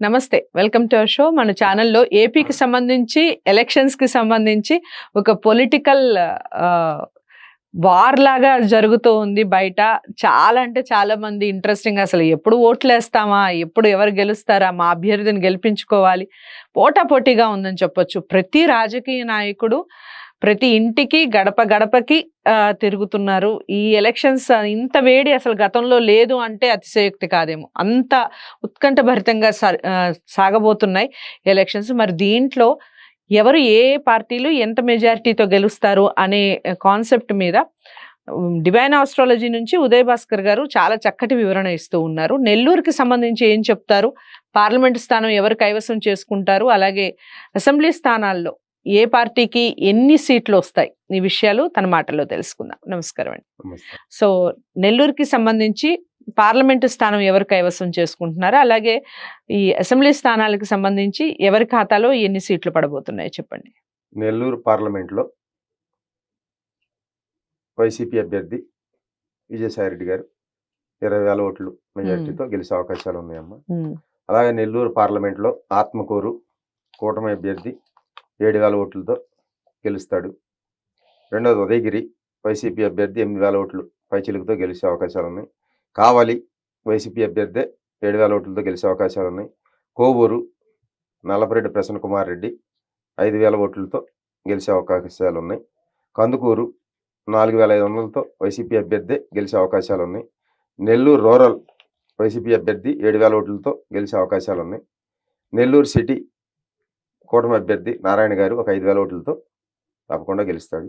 నమస్తే welcome to our show. మన ఛానల్లో ఏపీకి సంబంధించి ఎలక్షన్స్కి సంబంధించి ఒక పొలిటికల్ వార్ లాగా జరుగుతూ ఉంది బయట. చాలా అంటే చాలా మంది ఇంట్రెస్టింగ్ అసలు ఎప్పుడు ఓట్లు వేస్తామా ఎప్పుడు ఎవరు గెలుస్తారా మా అభ్యర్థిని గెలిపించుకోవాలి పోటాపోటీగా ఉందని చెప్పొచ్చు. ప్రతి రాజకీయ నాయకుడు ప్రతి ఇంటికి గడప గడపకి తిరుగుతున్నారు. ఈ ఎలక్షన్స్ ఇంత వేడి అసలు గతంలో లేదు అంటే అతిశయోక్తి కాదేమో. అంత ఉత్కంఠభరితంగా సా- సాగబోతున్నాయి ఎలక్షన్స్. మరి దీంట్లో ఎవరు ఏ పార్టీలు ఎంత మెజారిటీతో గెలుస్తారు అనే కాన్సెప్ట్ మీద డివైన్ ఆస్ట్రాలజీ నుంచి ఉదయ్ భాస్కర్ గారు చాలా చక్కటి వివరణ ఇస్తూ ఉన్నారు. నెల్లూరుకి సంబంధించి ఏం చెప్తారు? పార్లమెంట్ స్థానం ఎవరు కైవసం చేసుకుంటారు? అలాగే అసెంబ్లీ స్థానాల్లో ఏ పార్టీకి ఎన్ని సీట్లు వస్తాయి? ఈ విషయాలు తన మాటల్లో తెలుసుకుందాం. నమస్కారం అండి. సో నెల్లూరుకి సంబంధించి పార్లమెంటు స్థానం ఎవరు కైవసం చేసుకుంటున్నారో అలాగే ఈ అసెంబ్లీ స్థానాలకు సంబంధించి ఎవరి ఖాతాలో ఎన్ని సీట్లు పడబోతున్నాయి చెప్పండి. నెల్లూరు పార్లమెంట్లో వైసీపీ అభ్యర్థి విజయసాయిరెడ్డి గారు ఇరవై వేల ఓట్లు మెజార్టీతో గెలిచే అవకాశాలు ఉన్నాయమ్మా అలాగే నెల్లూరు పార్లమెంట్లో ఆత్మకూరు కూటమి అభ్యర్థి ఏడు వేల ఓట్లతో గెలుస్తాడు. రెండవది ఉదయగిరి వైసీపీ అభ్యర్థి ఎనిమిది వేల ఓట్లు పైచిలుకతో గెలిచే అవకాశాలు ఉన్నాయి కావాలి వైసీపీ అభ్యర్థి ఏడు వేల ఓట్లతో గెలిచే అవకాశాలు ఉన్నాయి కోవూరు నల్లపరెడ్డి ప్రసన్న కుమార్ రెడ్డి ఐదు వేల ఓట్లతో గెలిచే అవకాశాలు ఉన్నాయి కందుకూరు నాలుగు వేల ఐదు వందలతో వైసీపీ అభ్యర్థి గెలిచే అవకాశాలు ఉన్నాయి నెల్లూరు రూరల్ వైసీపీ అభ్యర్థి ఏడు వేల ఓట్లతో గెలిచే అవకాశాలు ఉన్నాయి నెల్లూరు సిటీ కూటమి అభ్యర్థి నారాయణ గారు ఒక ఐదు వేల ఓట్లతో తప్పకుండా గెలుస్తాడు.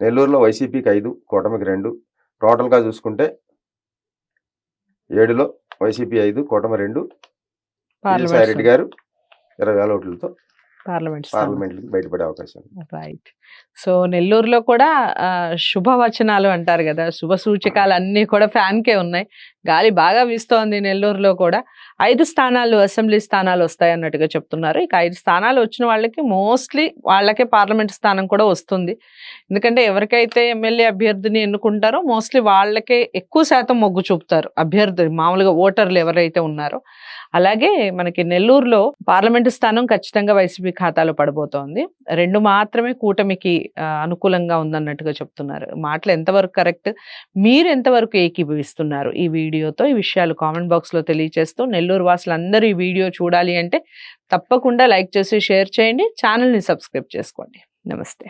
నెల్లూరులో వైసీపీకి ఐదు కూటమికి రెండు. టోటల్గా చూసుకుంటే ఏడులో వైసీపీ ఐదు కూటమి రెండు. విజయసాయి రెడ్డి పార్లమెంట్ గారు ఇరవై వేల ఓట్లతో పార్లమెంట్ పార్లమెంట్కి బయటపడే అవకాశం. రైట్. సో నెల్లూరులో కూడా శుభవచనాలు అంటారు కదా శుభ సూచకాలు అన్నీ కూడా ఫ్యాన్కే ఉన్నాయి. గాలి బాగా వీస్తోంది నెల్లూరులో కూడా. ఐదు స్థానాలు అసెంబ్లీ స్థానాలు వస్తాయి అన్నట్టుగా చెప్తున్నారు. ఇక ఐదు స్థానాలు వచ్చిన వాళ్ళకి మోస్ట్లీ వాళ్ళకే పార్లమెంట్ స్థానం కూడా వస్తుంది. ఎందుకంటే ఎవరికైతే ఎమ్మెల్యే అభ్యర్థిని ఎన్నుకుంటారో మోస్ట్లీ వాళ్ళకే ఎక్కువ శాతం మొగ్గు చూపుతారు అభ్యర్థి మామూలుగా ఓటర్లు ఎవరైతే ఉన్నారో. అలాగే మనకి నెల్లూరులో పార్లమెంటు స్థానం ఖచ్చితంగా వైసీపీ ఖాతాలో పడబోతోంది రెండు మాత్రమే కూటమి అమ్మాయికి అనుకూలంగా ఉందన్నట్టుగా చెప్తున్నారు. మాటలు ఎంతవరకు కరెక్ట్ మీరు ఎంతవరకు ఏకీభవిస్తున్నారు? ఈ వీడియోతో ఈ విషయాలు కామెంట్ బాక్స్లో తెలియజేస్తూ నెల్లూరు వాసులందరూ ఈ వీడియో చూడాలి అంటే తప్పకుండా లైక్ చేసి షేర్ చేయండి. ఛానల్ని సబ్స్క్రైబ్ చేసుకోండి. నమస్తే.